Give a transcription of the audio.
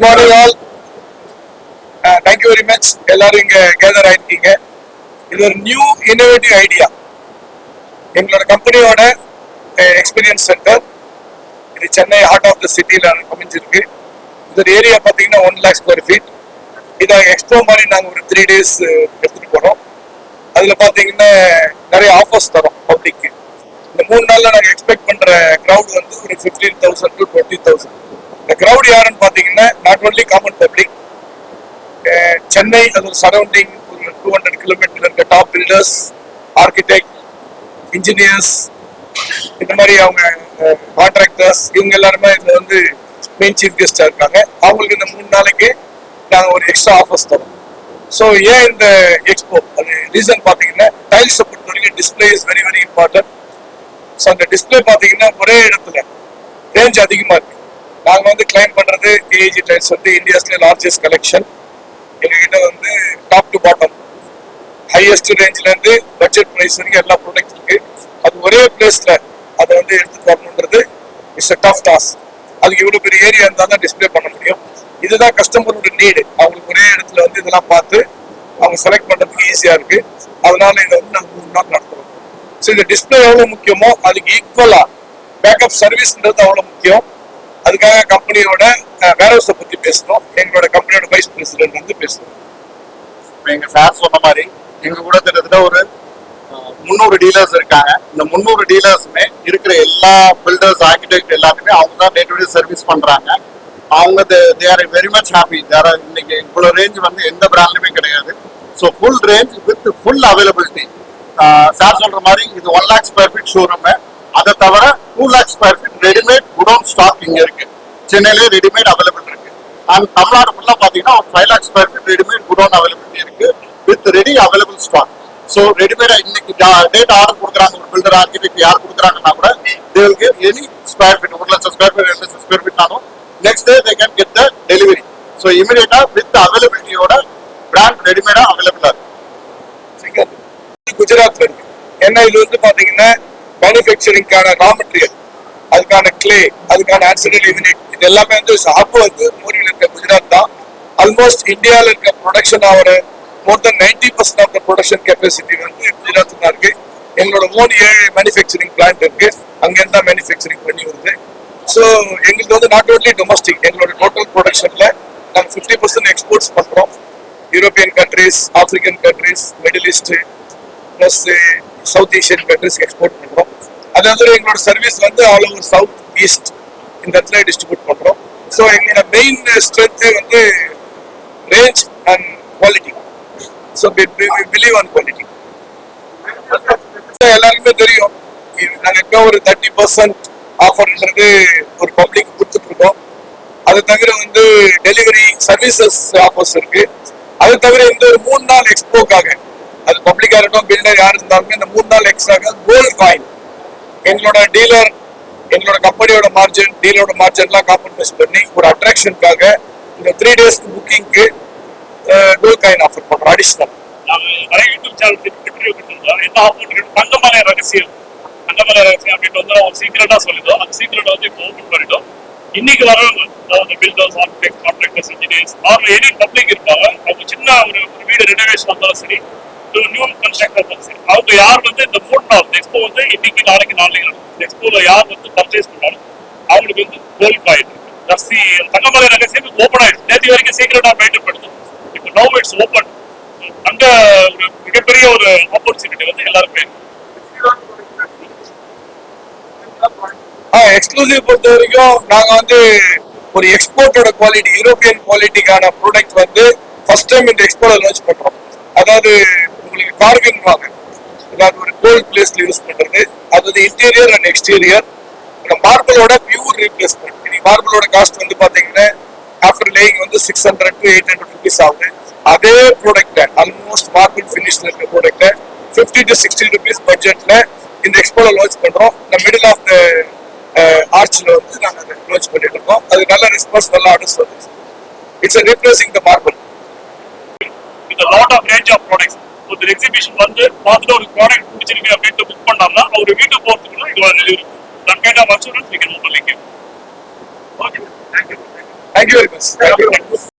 Good morning all thank you very much எல்லாரும் இங்க gather ஆயிருக்கீங்க இது ஒரு நியூ இன்னோவேட்டிவ் ஐடியா எங்களோட கம்பெனியோட எக்ஸ்பீரியன்ஸ் சென்டர் இது சென்னை ஹார்ட் ஆஃப் த சிட்டியில் அமைஞ்சிருக்கு. இது ஒரு ஏரியா பார்த்தீங்கன்னா ஒன் லேக் ஸ்கொயர் ஃபீட் இதை எக்ஸ்போ மாதிரி நாங்கள் ஒரு த்ரீ டேஸ் எடுத்துகிட்டு போகிறோம் அதில் பார்த்தீங்கன்னா நிறைய ஆஃபர்ஸ் தரோம் பப்ளிக்கு இந்த மூணு நாளில் நாங்கள் எக்ஸ்பெக்ட் பண்ணுற க்ரௌட் வந்து ஒரு fifteen thousand to twenty thousand இந்த க்ரௌட் யாருன்னு பார்த்தீங்கன்னா not only common public Chennai அது ஒரு சரௌண்டிங் ஒரு டூ ஹண்ட்ரட் கிலோமீட்டர் இருக்க டாப் பில்டர்ஸ் ஆர்கிடெக்ட் இன்ஜினியர்ஸ் இந்த மாதிரி அவங்க கான்ட்ராக்டர்ஸ் இவங்க எல்லாருமே இதுல வந்து மெயின் சீஃப் கெஸ்டா இருக்காங்க. அவங்களுக்கு இந்த மூணு நாளைக்கு நாங்கள் ஒரு எக்ஸ்ட்ரா ஆஃபர்ஸ் தரோம். ஸோ ஏன் இந்த எக்ஸ்போ அது ரீசன் பார்த்தீங்கன்னா டைல்ஸை பொறுத்த வரைக்கும் display is very very important so அந்த டிஸ்பிளே பார்த்தீங்கன்னா ஒரே இடத்துல ரேஞ்ச் அதிகமாக இருக்கு. நாங்கள் வந்து கிளைம் பண்ணுறது ஏஜி டைல்ஸ் வந்து இந்தியாஸ்லேயே லார்ஜஸ்ட் கலெக்ஷன் எங்ககிட்ட வந்து டாப் டு பாட்டம் ஹையஸ்ட் ரேஞ்ச்ல இருந்து பட்ஜெட் ப்ரைஸ் வரைக்கும் எல்லா ப்ராடக்ட் இருக்கு. அது ஒரே பிளேஸ்ல அதை வந்து எடுத்து வரணுன்றது இட்ஸ் டஃப் டாஸ்க் அதுக்கு இவ்வளவு பெரிய ஏரியா இருந்தால் தான் டிஸ்ப்ளே பண்ண முடியும். இதுதான் கஸ்டமரோட நீடு அவங்களுக்கு ஒரே இடத்துல வந்து இதெல்லாம் பார்த்து அவங்க செலக்ட் பண்றதுக்கு ஈஸியா இருக்கு. அதனால இதை வந்து நாங்கள் மூணு நாள் நடத்துறோம். ஸோ இந்த டிஸ்ப்ளே எவ்வளவு முக்கியமோ அதுக்கு ஈக்குவலா பேக்கப் சர்வீஸ்ன்றது அவ்வளவு முக்கியம். அதுக்காக கம்பெனியோட வேர்ஹவுஸை பத்தி பேசணும். எங்களோட கம்பெனியோட வைஸ் பிரசிடென்ட் வந்து பேசணும். இப்ப எங்க சார் சொன்ன மாதிரி எங்க கூட கிட்டத்தட்ட ஒரு முந்நூறு டீலர்ஸ் இருக்காங்க. இந்த முந்நூறு டீலர்ஸுமே இருக்கிற எல்லா பில்டர்ஸ் ஆர்கிடெக்ட் எல்லாருமே அவங்க தான் டே டு டே சர்வீஸ் பண்றாங்க. அவங்க they are very much happy there இன்னைக்கு இவ்வளோ ரேஞ்ச் வந்து எந்த பிராண்ட்லயுமே கிடையாது. So full range with full availability sir சொல்ற மாதிரி இது one lakh square feet showroom அதை தவிர two lakh square feet readymade godown stock இங்க இருக்கு. சென்னையிலே ரெடிமேட் அவைலபிள் இருக்கு. அண்ட் தமிழ்நாடு ஃபுல்லா பாத்தீங்கன்னா ஒரு five lakhs square feet readymade godown availability இருக்கு. With ready available stock so ரெடிமேடா இன்னைக்கு டேட் ஆர்டர் கொடுக்குறாங்க ஒரு பில்டர் ஆர்கிடெக்ட் யார் கொடுக்குறாங்கன்னா கூட they will give any square feet ஒரு லட்சம் ஸ்கொயர் ஃபீட் ரெண்டு லட்சம் square ஃபீட்னாலும் next day they can get the delivery so இமீடியட்டா வித் அவைலபிலிட்டியோட பிராண்ட் ரெடிமேடா அவைலபிளா இருக்கு. குஜராத்ல இருக்கு. ஏன்னா இருந்து பாத்தீங்கன்னா மேனுஃபேக்சரிங்கான ரா மெட்டீரியல் அதுக்கான கிளே அதுக்கான ஆன்சிடல் யூனிட் இது எல்லாமே வந்து ஹப் வந்து மூரியில் இருக்க குஜராத் தான். ஆல்மோஸ்ட் இந்தியாவில் இருக்க ப்ரொடக்ஷன் ஆகிற more than ninety percent of the production capacity வந்து குஜராத்தில் தான் இருக்கு. எங்களோட ஓன் ஏழு மேனுஃபேக்சரிங் பிளான்ட் இருக்கு. அங்கேருந்து தான் மேனுஃபேக்சரிங் பண்ணி வருது. ஸோ எங்களுக்கு வந்து நாட் ஓன்லி டொமஸ்டிக் எங்களோட டோட்டல் ப்ரொடக்ஷன்ல நாங்கள் ஃபிஃப்டி பர்சன்ட் எக்ஸ்போர்ட்ஸ் பண்ணுறோம் European countries African countries middle east plus south Asian countries export பண்ணுறோம் அதாவது எங்களோட சர்வீஸ் வந்து ஆல் ஓவர் சவுத் ஈஸ்ட் இந்த இடத்துல டிஸ்ட்ரிபியூட் பண்றோம். ஸோ எங்களோட மெயின் ஸ்ட்ரென்த்தே வந்து range and quality so believe on quality எல்லாருக்குமே தெரியும். நாங்கள் எப்போ ஒரு தேர்ட்டி பர்சன்ட் ஆஃபர்ன்றது ஒரு பப்ளிக் கொடுத்துட்டு இருக்கோம் அது தவிர வந்து டெலிவரி சர்வீசஸ் ஆஃபர்ஸ் இருக்கு. அது தவிர இந்த ஒரு மூணு நாள் எக்ஸ்போக்காக அது பப்ளிக்காக இருக்கட்டும் பில்டர் யார் இருந்தாலுமே இந்த மூணு நாள் எக்ஸ்ட்ராக கோல்டு காயின் எங்களோட டீலர் எங்களோட கம்பெனியோட மார்ஜின் டீலரோட மார்ஜின்லாம் காம்ப்ரமைஸ் பண்ணி ஒரு அட்ராக்ஷனுக்காக இந்த த்ரீ டேஸ்க்கு புக்கிங்க்கு டூ காயின் ஆஃபர் பண்ணுறோம் அடிஷ்னல் நாங்க நிறைய யூடியூப் சேனல் இன்டர்வியூ கொடுத்துருந்தோம். என்ன ஆஃபர் தங்கமலை ரகசியம் தங்கமலை ரகசியம் அப்படின்ட்டு வந்து ஒரு சீக்கிரட்டா சொல்லிட்டோம். அந்த சீக்கிரட்டை வந்து இப்போ ஓப்பன் பண்ணிட்டோம். இன்னைக்கு வரவங்க அதாவது builders architect contractors engineers or any public இருப்பாங்க. அவங்க சின்ன ஒரு வீடு ரெனோவேஷன் வந்தாலும் சரி நியூ கன்ஸ்ட்ரக்டர் சரி அவங்க யார் வந்து இந்த மூணு நாள் எக்ஸ்போ வந்து இன்னைக்கு நாளைக்கு நாளைக்கு நடக்கும். எக்ஸ்போல யார் வந்து பர்ச்சேஸ் பண்ணாலும் அவங்களுக்கு வந்து கோல்ட் காயின் ஜஸ்தி தங்கமலை ரகசியம் ஓப்பன் ஆயிடுச்சு. நேற்று வரைக்கும் சீக்கிரட்டா மெயின்டைன் பண்ணுது இப்போ நோ இட்ஸ் ஓப்பன் அங்க ஒரு மிகப்பெரிய ஒரு ஆப்பர்ச்சுனிட்டி வந்து எல்லாருமே எக்ஸ்க்ளூசிவ் பொறுத்த வரைக்கும் நாங்க வந்து ஒரு எக்ஸ்போர்ட்டோட குவாலிட்டி யூரோப்பியன் குவாலிட்டிக்கான ப்ராடக்ட் வந்து ஃபர்ஸ்ட் டைம் இந்த எக்ஸ்போல லான்ச் பண்றோம். அதாவது உங்களுக்கு கார்விங்வாங்க அதாவது ஒரு கோல்ட் பிளேஸ்ல யூஸ் பண்றது. அதாவது இன்டீரியர் அண்ட் எக்ஸ்டீரியர் மார்பிளோட பியூர் ரீப்ளேஸ்மெண்ட் இன்னைக்கு மார்பிளோட காஸ்ட் வந்து பாத்தீங்கன்னா ஆஃப்டர் லேயிங் வந்து six hundred to eight hundred rupees ஆகுது. அதே ப்ராடக்ட்டை ஆல்மோஸ்ட் மார்பிள் ஃபினிஷ்ல இருக்க ப்ராடக்ட்டை ஃபிஃப்டி டு சிக்ஸ்டி ருபீஸ் பட்ஜெட்ல இந்த எக்ஸ்போல லான்ச் பண்றோம். இந்த மிடில் ஆஃப் த ஆர்ச்சில் வந்து நாங்கள் லான்ச் பண்ணிட்டு இருக்கோம். அது நல்ல ரெஸ்பான்ஸ் நல்ல ஆர்டர்ஸ் வந்து it's replacing the marble lot of range of products ஒரு எக்ஸிபிஷன் வந்து பார்த்துட்டு ஒரு ப்ராடக்ட் பிடிச்சிருக்கு அப்படின்ட்டு புக் பண்ணாங்கன்னா அவர் வீட்டுக்கு போகிறதுக்குள்ள இது டெலிவரி நான் கேட்டால் மச்சூரன்ஸ் நீங்கள் மூவ் பண்ணிக்க okay thank you thank you very much